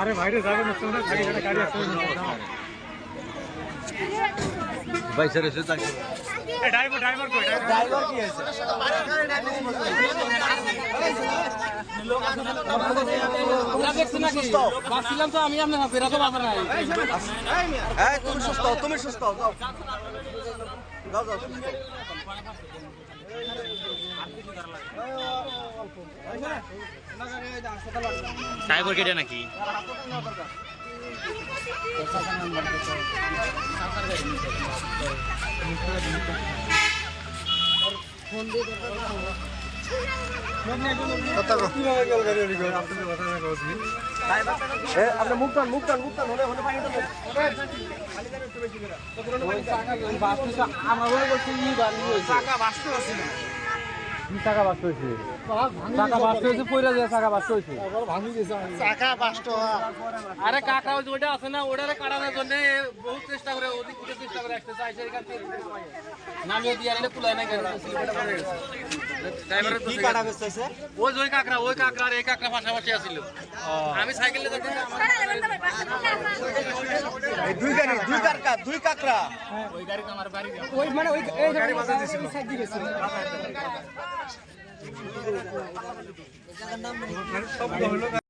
আরে বাইরে যাবে না তোমরা গাড়ি গাড়ি গাড়ি এসে ড্রাইভার ড্রাইভার কই? ড্রাইভার কি নাই এই তুমি সুস্থ হও, তুমি সুস্থ। যাও যাও যাও হও। কেটে নাকি আপনি টান মুখ টান হলে হলে পানি আমার বাঁচতে আছে কি টাকা বাস্ত হয়েছে টাকা বাস্ত হয়েছে পয়লা যায় টাকা বাস্ত হয়েছে টাকা বাঁচতে আরে কাকা ওই যে ওটা আছে না ওটারে কাটানোর জন্য বহুত চেষ্টা করে ওদিক থেকে চেষ্টা করে আসতে চাইছে এখান থেকে। নামিয়ে দিয়ে আনলে কুলায় না গেছে সিলিপাটা পড়ে গেছে ড্রাইভারের কি কাটা বেচতেছে ওই ওই কাকড়া ওই কাকড়া আর এই কাকড়া পাশাপাশি আছিল। আমি সাইকেলে এই দুই গাড়ি দুই কাকড়া দুই কাকড়া। ওই গাড়ি আমার বাড়ি ওই মানে ওই গাড়ি বাঁচা দিছিল সাইড দিকে ছিল সব হলো